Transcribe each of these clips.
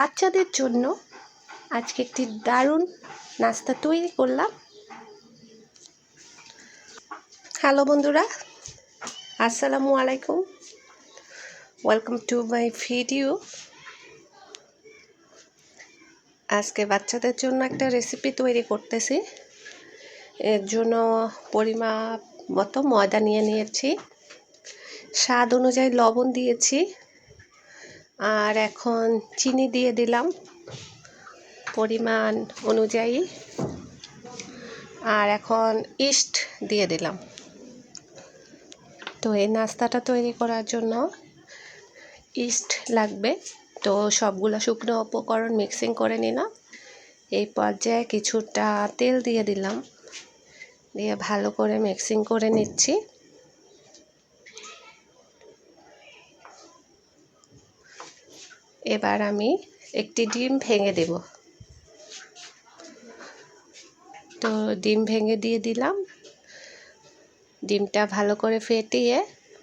বাচ্চাদের জন্য আজকে একটি দারুণ নাস্তা তৈরি করলাম। হ্যালো বন্ধুরা, আসসালামু আলাইকুম। ওয়েলকাম টু মাই ভিডিও আজকে বাচ্চাদের জন্য একটা রেসিপি তৈরি করতেছি। এর জন্য পরিমাপ মতো ময়দা নিয়ে নিয়েছি। স্বাদ অনুযায়ী লবণ দিয়েছি। আর এখন চিনি দিয়ে দিলাম পরিমাণ অনুযায়ী। আর এখন ইস্ট দিয়ে দিলাম। তো এই নাস্তাটা তৈরি করার জন্য ইস্ট লাগবে। তো সবগুলো শুকনো উপকরণ মিক্সিং করে নিলাম। এই পর্যায়ে কিছুটা তেল দিয়ে দিলাম। দিয়ে ভালো করে মিক্সিং করে নিচ্ছি। এবার আমি একটি ডিম ভেঙে দেব। তো ডিম ভেঙে দিয়ে দিলাম। ডিমটা ভালো করে ফেটিয়ে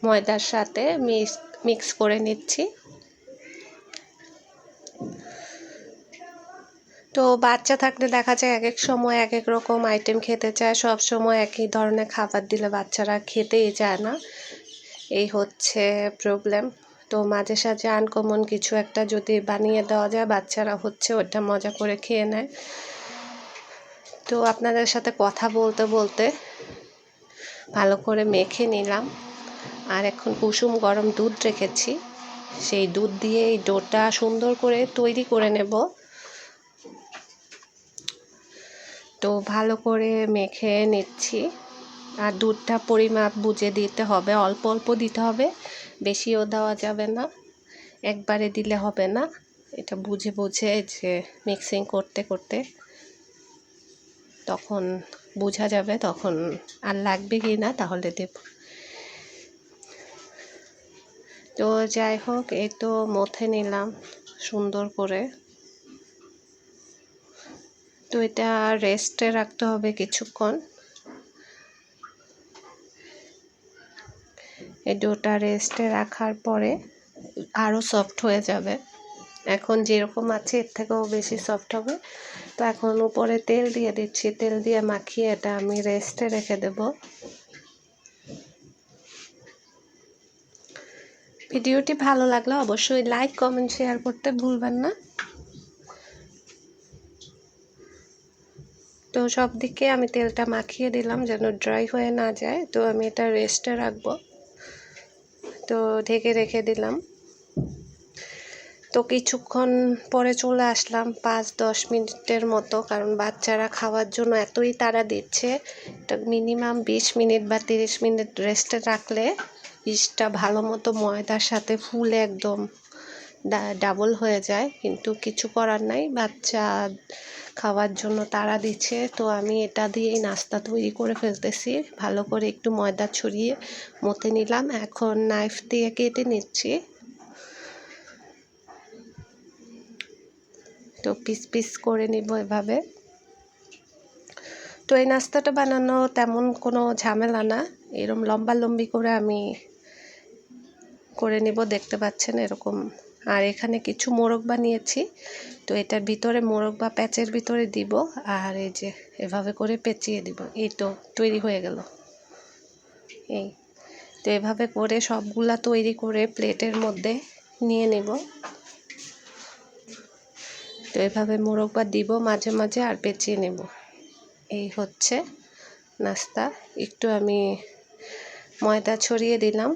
ময়দার সাথে মিক্স মিক্স করে নিচ্ছি। তো বাচ্চা থাকলে দেখা যায় এক এক সময় এক এক রকম আইটেম খেতে চায়, সব সময় একই ধরনের খাবার দিলে বাচ্চারা খেতেই চায় না। এই হচ্ছে প্রবলেম তো মাঝে সাঝে আনকমন কিছু একটা যদি বানিয়ে দেওয়া যায়, বাচ্চারা হচ্ছে ওটা মজা করে খেয়ে নেয়। তো আপনাদের সাথে কথা বলতে বলতে ভালো করে মেখে নিলাম। আর এখন কুসুম গরম দুধ রেখেছি। সেই দুধ দিয়ে এই ডোটা সুন্দর করে তৈরি করে নেব। তো ভালো করে মেখে নিচ্ছি। আর দুধটা পরিমাপ বুঝে দিতে হবে। অল্প অল্প দিতে হবে। বেশিও দেওয়া যাবে না। একবারে দিলে হবে না। এটা বুঝে বুঝে যে মিক্সিং করতে করতে তখন বোঝা যাবে তখন আর লাগবে কি না তাহলে দেব। তো যাই হোক, এই তো মথে নিলাম সুন্দর করে। তো এটা রেস্টে রাখতে হবে কিছুক্ষণ। এই ডোটা রেস্টে রাখার পরে আরও সফট হয়ে যাবে। এখন যেরকম আছে এর থেকেও বেশি সফট হবে। তো এখন উপরে তেল দিয়ে দিচ্ছি। তেল দিয়ে মাখিয়ে এটা আমি রেস্টে রেখে দেব। ভিডিওটি ভালো লাগলে অবশ্যই লাইক, কমেন্ট, শেয়ার করতে ভুলবেন না। তো সব দিকে আমি তেলটা মাখিয়ে দিলাম যেন ড্রাই হয়ে না যায়। তো আমি এটা রেস্টে রাখব। তো ঢেকে রেখে দিলাম। তো কিছুক্ষণ পরে চলে আসলাম পাঁচ দশ মিনিটের মতো, কারণ বাচ্চারা খাওয়ার জন্য এতই তাড়া দিচ্ছে। তো মিনিমাম বিশ মিনিট বা তিরিশ মিনিট রেস্টে রাখলে ইস্টটা ভালো মতো ময়দার সাথে ফুলে একদম ডাবল হয়ে যায়। কিন্তু কিছু করার নাই, বাচ্চা খাওয়ার জন্য তাড়া দিচ্ছে। তো আমি এটা দিয়েই নাস্তা তৈরি করে ফেলতেছি। ভালো করে একটু ময়দা ছড়িয়ে মতে নিলাম। এখন নাইফ দিয়ে কেটে নিচ্ছি। তো পিস পিস করে নিব এভাবে। তো এই নাস্তাটা বানানো তেমন কোনো ঝামেলা না। এরম লম্বা লম্বি করে আমি করে নিব। দেখতে পাচ্ছেন এরকম আর এখানে কিছু মোরগ বানিয়েছি। তো এটার ভিতরে মোরগ বা প্যাচের ভিতরে দিব আর এই যে এভাবে করে পেঁচিয়ে দিব। এই তো তৈরি হয়ে গেল। এই তো এভাবে করে সবগুলা তৈরি করে প্লেটের মধ্যে নিয়ে নেব। তো এভাবে মোরগ বা দিব মাঝে মাঝে আর পেঁচিয়ে নেব। এই হচ্ছে নাস্তা। একটু আমি ময়দা ছড়িয়ে দিলাম।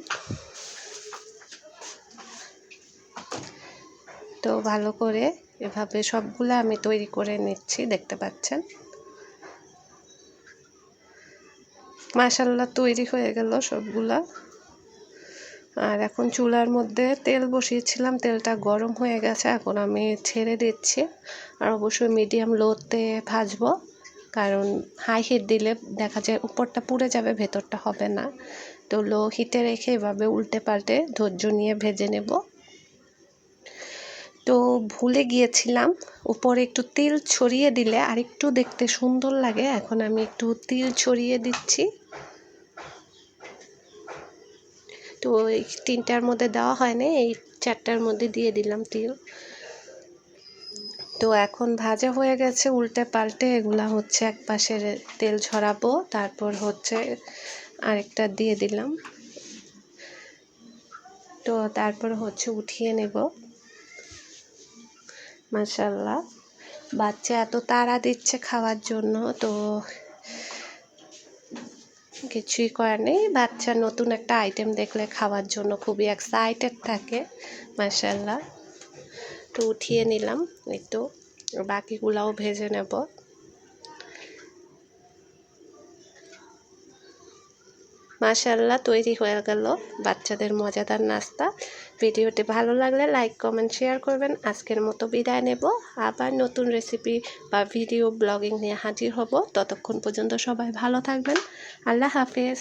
তো ভালো করে এভাবে সবগুলো আমি তৈরি করে নিচ্ছি, দেখতে পাচ্ছেন? মাসাল্লা তৈরি হয়ে গেল সবগুলা। আর এখন চুলার মধ্যে তেল বসিয়েছিলাম, তেলটা গরম হয়ে গেছে, এখন আমি ছেড়ে দিচ্ছি। আর অবশ্যই মিডিয়াম লোতে ভাজবো, কারণ হাই হিট দিলে দেখা যায় উপরটা পুড়ে যাবে, ভেতরটা হবে না। তো লো হিটে রেখে এভাবে উল্টে পাল্টে ধৈর্য নিয়ে ভেজে নেব। তো ভুলে গিয়েছিলাম। উপরে একটু তিল ছড়িয়ে দিলে আর একটু দেখতে সুন্দর লাগে। এখন আমি একটু তিল ছড়িয়ে দিচ্ছি। তো এই তিনটার মধ্যে দেওয়া হয়নি, এই চারটার মধ্যে দিয়ে দিলাম তিল। তো এখন ভাজা হয়ে গেছে, উল্টে পাল্টে এগুলা হচ্ছে এক পাশে তেল ঝরাবো, তারপর হচ্ছে আরেকটা দিয়ে দিলাম। তো তারপর হচ্ছে উঠিয়ে নেব। মাসাল্লাহ বাচ্চা এত তাড়া দিচ্ছে খাওয়ার জন্য, তো কিছুই করার নেই। বাচ্চা নতুন একটা আইটেম দেখলে খাওয়ার জন্য খুবই এক্সাইটেড থাকে মাসাল্লাহ তো উঠিয়ে নিলাম একটু বাকিগুলাও ভেজে নেব। মাশাল্লাহ তৈরি হয়ে গেল বাচ্চাদের মজাদার নাস্তা। ভিডিওটি ভালো লাগলে লাইক, কমেন্ট, শেয়ার করবেন। আজকের মতো বিদায় নেব। আবার নতুন রেসিপি বা ভিডিও ব্লগিং নিয়ে হাজির হব। ততক্ষণ পর্যন্ত সবাই ভালো থাকবেন। আল্লাহ হাফেজ।